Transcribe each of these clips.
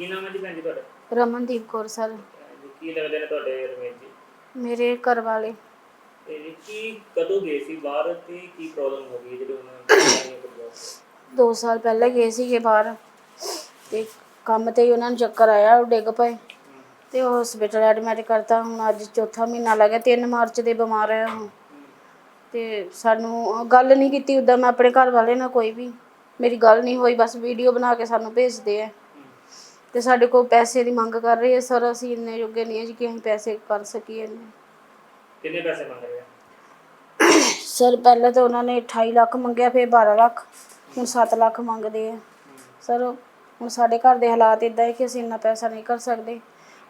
ਕੀ ਨਾਮ ਹੈ ਜੀ ਭੈਣ ਜੀ ਤੁਹਾਡਾ? ਰਮਨਦੀਪ ਕੌਰ ਸਰ। ਜੀ, ਕੀ ਲੱਗਦੇ ਨੇ ਤੁਹਾਡੇ ਰਮੇਸ਼ ਜੀ? ਮੇਰੇ ਘਰ ਵਾਲੇ। ਤੇ ਜੀ ਕੀ ਕਦੋਂ ਗਏ ਸੀ ਬਾਹਰ ਤੇ ਕੀ ਪ੍ਰੋਬਲਮ ਹੋ ਗਈ ਜਿਹੜੇ ਉਹਨਾਂ 2 ਸਾਲ ਪਹਿਲਾਂ ਗਏ ਸੀਗੇ ਬਾਹਰ। ਤੇ ਕੰਮ ਤੇ ਹੀ ਉਹਨਾਂ ਨੂੰ ਚੱਕਰ ਆਇਆ ਉਹ ਡਿੱਗ ਪਏ। ਤੇ ਉਹ ਹਸਪੀਟਲ ਐਡਮਿਟ ਕਰਤਾ। ਹੁਣ ਅੱਜ ਚੌਥਾ ਮਹੀਨਾ ਲੱਗ ਗਿਆ 3 ਮਾਰਚ ਦੇ ਬਿਮਾਰ ਹੋਇਆ ਹਾਂ ਤੇ ਸਾਨੂੰ ਗੱਲ ਨਹੀਂ ਕੀਤੀ ਉਦਾਂ ਮੈਂ ਆਪਣੇ ਘਰ ਵਾਲੇ ਨਾਲ ਕੋਈ ਵੀ। ਮੇਰੀ ਗੱਲ ਨਹੀਂ ਹੋਈ ਬਸ ਵੀਡੀਓ ਬਣਾ ਕੇ ਸਾਨੂੰ ਭੇਜਦੇ ਆ। ਤੇ ਸਾਡੇ ਕੋਲ ਪੈਸੇ ਦੀ ਮੰਗ ਕਰ ਰਹੇ ਆ ਸਰ ਅਸੀਂ ਇੰਨੇ ਜੋਗੇ ਨਹੀਂ ਹੈ ਜੀ ਕਿ ਅਸੀਂ ਪੈਸੇ ਕਰ ਸਕੀਏ। ਕਿੰਨੇ ਪੈਸੇ ਮੰਗ ਰਹੇ ਆ? ਸਰ ਪਹਿਲਾਂ ਤਾਂ ਉਹਨਾਂ ਨੇ 28 ਲੱਖ ਮੰਗਿਆ ਫਿਰ 12 ਲੱਖ ਹੁਣ 7 ਲੱਖ ਮੰਗਦੇ ਆ। ਸਰ ਹੁਣ ਸਾਡੇ ਘਰ ਦੇ ਹਾਲਾਤ ਇਦਾਂ ਹੈ ਕਿ ਅਸੀਂ ਇੰਨਾ ਪੈਸਾ ਨਹੀਂ ਕਰ ਸਕਦੇ।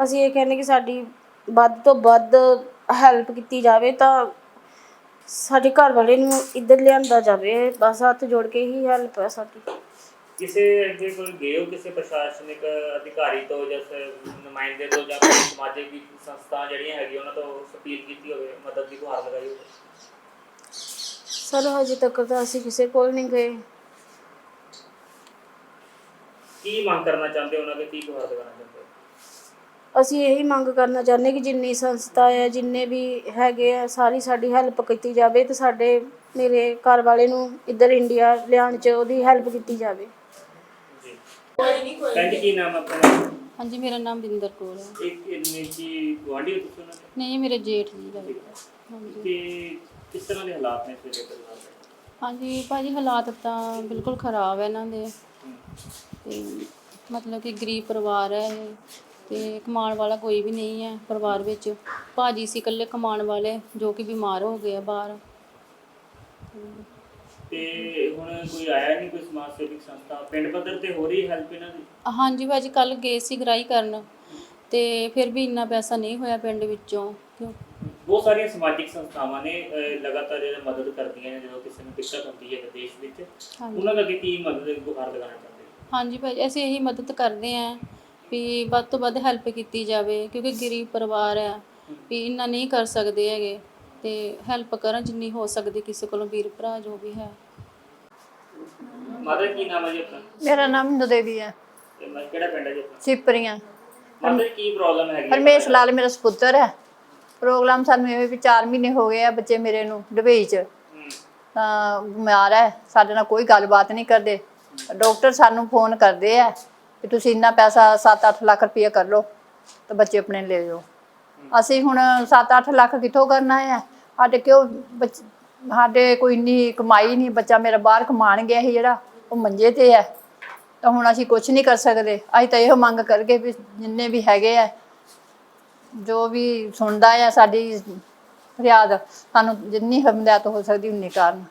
ਅਸੀਂ ਇਹ ਕਹਿੰਦੇ ਕਿ ਸਾਡੀ ਵੱਧ ਤੋਂ ਵੱਧ ਹੈਲਪ ਕੀਤੀ ਜਾਵੇ ਤਾਂ ਸਾਡੇ ਘਰ ਵਾਲੇ ਨੂੰ ਇੱਧਰ ਲਿਆਂਦਾ ਜਾਵੇ। ਬਸ ਹੱਥ ਜੋੜ ਕੇ ਹੀ ਹੈਲਪ ਹੈ ਸਾਡੀ। ਕਿਸੇ ਅੱਗੇ ਕੋਈ ਗਏ ਹੋ ਕਿਸੇ ਪ੍ਰਸ਼ਾਸਨਿਕ ਅਧਿਕਾਰੀ ਤੋਂ ਜਾਂ ਨੁਮਾਇੰਦੇ ਤੋਂ ਜਾਂ ਕੋਈ ਸਮਾਜਿਕ ਸੰਸਥਾ ਜਿਹੜੀਆਂ ਹੈਗੀਆਂ ਉਹਨਾਂ ਤੋਂ ਅਪੀਲ ਕੀਤੀ ਹੋਵੇ ਮਦਦ ਦੀ ਗੁਹਾਰ ਲਗਾਈ ਹੋਵੇ? ਸਰ ਹਜੇ ਤੱਕ ਤਾਂ ਅਸੀਂ ਕਿਸੇ ਕੋਲ ਨਹੀਂ ਗਏ। ਕੀ ਮੰਗ ਕਰਨਾ ਚਾਹੁੰਦੇ ਹੋ ਉਹਨਾਂ ਦੇ ਕੀ ਗੁਹਾਰ ਲਗਾਉਣਾ ਚਾਹੁੰਦੇ ਹੋ? ਅਸੀਂ ਇਹੀ ਮੰਗ ਕਰਨਾ ਚਾਹੁੰਦੇ ਕਿ ਜਿੰਨੀ ਸੰਸਥਾ ਹੈ ਜਿੰਨੇ ਵੀ ਹੈਗੇ ਆ ਸਾਰੀ ਸਾਡੀ ਹੈਲਪ ਕੀਤੀ ਜਾਵੇ ਤੇ ਸਾਡੇ ਮੇਰੇ ਘਰ ਵਾਲੇ ਨੂੰ ਇੱਧਰ ਇੰਡੀਆ ਲਿਆਉਣ 'ਚ ਉਹਦੀ ਹੈਲਪ ਕੀਤੀ ਜਾਵੇ। ਕੀ ਨਾਮ ਆਪਣਾ? ਹਾਂਜੀ ਮੇਰਾ ਨਾਮ ਬਿੰਦਰ ਕੌਰ ਹੈ। ਇੱਕ ਇੰਨੇ ਕੀ ਗੁਆਂਢੀ ਹੋ ਤੁਸੀਂ ਉਹਨਾਂ ਦੇ? ਨਹੀਂ ਇਹ ਮੇਰੇ ਜੇਠ ਜੀ ਲੱਗਦਾ ਹਾਂਜੀ। ਕਿ ਕਿਸ ਤਰ੍ਹਾਂ ਦੇ ਹਾਲਾਤ ਨੇ ਵੇਲੇ ਪਰਿਵਾਰ ਦੇ? ਹਾਂਜੀ ਭਾਜੀ ਹਾਲਾਤ ਤਾਂ ਬਿਲਕੁਲ ਖਰਾਬ ਹੈ ਇਹਨਾਂ ਦੇ। ਹਮ, ਤੇ ਮਤਲਬ ਕਿ ਗਰੀਬ ਪਰਿਵਾਰ ਹੈ ਇਹ। ਤੇ ਕਮਾਉਣ ਵਾਲਾ ਕੋਈ ਵੀ ਨਹੀਂ ਹੈ ਪਰਿਵਾਰ ਵਿੱਚ। ਭਾਜੀ ਸੀ ਇਕੱਲੇ ਕਮਾਉਣ ਵਾਲੇ ਜੋ ਕਿ ਬਿਮਾਰ ਹੋ ਗਏ ਆ ਬਾਹਰ। ਤੇ ਹੁਣ ਕੋਈ ਆਇਆ ਨਹੀਂ ਕੋਈ ਸਮਾਜ ਸੇਵਿਕ ਸੰਸਥਾ? ਪਿੰਡ ਪੱਧਰ ਤੇ ਹੋ ਰਹੀ ਹੈਲਪ ਇਹਨਾਂ ਦੀ? ਹਾਂਜੀ ਭਾਜੀ ਕੱਲ ਗਏ ਸੀ ਗਰਾਈ ਕਰਨ ਤੇ ਫਿਰ ਵੀ ਇੰਨਾ ਪੈਸਾ ਨਹੀਂ ਹੋਇਆ ਪਿੰਡ ਵਿੱਚੋਂ। ਕਿਉਂ? ਬਹੁਤ ਸਾਰੀਆਂ ਸਮਾਜਿਕ ਸੰਸਥਾਵਾਂ ਨੇ ਅਹ, ਲਗਾਤਾਰ ਜਿਹੜਾ ਮਦਦ ਕਰਦੀਆਂ ਨੇ ਜਦੋਂ ਕਿਸੇ ਨੂੰ ਦਿੱਕਤ ਹੁੰਦੀ ਹੈ ਵਿਦੇਸ਼ ਵਿੱਚ। ਹਾਂਜੀ। ਉਹਨਾਂ ਦਾ ਅੱਗੇ ਕੀ ਮਦਦ ਦੀ ਗੁਹਾਰ ਲਗਾਉਣਾ ਚਾਹੁੰਦੇ ਹੋ? ਹਾਂਜੀ ਭਾਜੀ ਅਸੀਂ ਇਹੀ ਮਦਦ ਕਰਦੇ ਆਂ ਵੀ ਵੱਧ ਤੋਂ ਵੱਧ ਹੈਲਪ ਕੀਤੀ ਜਾਵੇ ਕਿਉਂਕਿ ਗਰੀਬ ਪਰਿਵਾਰ ਆ ਵੀ ਇੰਨਾ ਨਹੀਂ ਕਰ ਸਕਦੇ ਹੈਗੇ। ਤੇ ਹੈਲਪ ਕਰਨ ਜਿੰਨੀ ਹੋ ਸਕਦੀ ਕਿਸੇ ਕੋਲੋਂ ਵੀਰ ਭਰਾ ਜੋ ਵੀ ਹੈ। ਮਾਤਾ ਜੀ, ਕੀ ਨਾਮ ਹੈ ਜੀ ਆਪਣਾ? ਮੇਰਾ ਨਾਮ ਦੇਵੀ ਹੈ। ਤੇ ਮੈਂ ਕਿਹੜਾ ਪਿੰਡ ਹੈ ਜੀ ਆਪਣਾ? ਸਿਪਰੀਆਂ। ਮਾਤਾ ਜੀ ਕੀ ਪ੍ਰੋਬਲਮ ਹੈਗੀ ਹੈ? ਹਰਮੇਸ਼ ਲਾਲ ਮੇਰਾ ਸਪੁੱਤਰ ਹੈ। ਪ੍ਰੋਗਰਾਮ ਸਾਨੂੰ ਇਹ ਵੀ 4 ਮਹੀਨੇ ਹੋ ਗਏ ਆ ਬੱਚੇ ਮੇਰੇ ਨੂੰ ਦੁਬਈ ਚ। ਹਮ, ਤਾਂ ਬਿਮਾਰ ਹੈ ਸਾਡੇ ਨਾਲ ਕੋਈ ਗੱਲਬਾਤ ਨਹੀਂ ਕਰਦੇ। ਡਾਕਟਰ ਸਾਨੂੰ ਫੋਨ ਕਰਦੇ ਆ ਕਿ ਤੁਸੀਂ ਇੰਨਾ ਪੈਸਾ 7-8 ਲੱਖ ਰੁਪਏ ਕਰ ਲਓ ਤਾਂ ਬੱਚੇ ਆਪਣੇ ਲੈ ਜਾਓ। ਅਸੀਂ ਹੁਣ 7-8 ਲੱਖ ਕਿੱਥੋਂ ਕਰਨਾ ਹੈ? ਸਾਡੇ ਕਿਉਂ ਬੱਚ- ਸਾਡੇ ਕੋਈ ਇੰਨੀ ਕਮਾਈ ਨਹੀਂ, ਬੱਚਾ ਮੇਰਾ ਬਾਹਰ ਕਮਾਣ ਗਿਆ ਸੀ ਜਿਹੜਾ, ਉਹ ਮੰਜੇ ਤੇ ਹੈ। ਤਾਂ ਹੁਣ ਅਸੀਂ ਕੁਝ ਨਹੀਂ ਕਰ ਸਕਦੇ। ਅਸੀਂ ਤਾਂ ਇਹੋ ਮੰਗ ਕਰਕੇ ਵੀ ਜਿੰਨੇ ਵੀ ਹੈਗੇ ਆ, ਜੋ ਵੀ ਸੁਣਦਾ ਆ ਸਾਡੀ ਫਰਿਆਦ ਸਾਨੂੰ ਜਿੰਨੀ ਹਮਦਤ ਹੋ ਸਕਦੀ ਉਨੀ ਕਾਰਨ।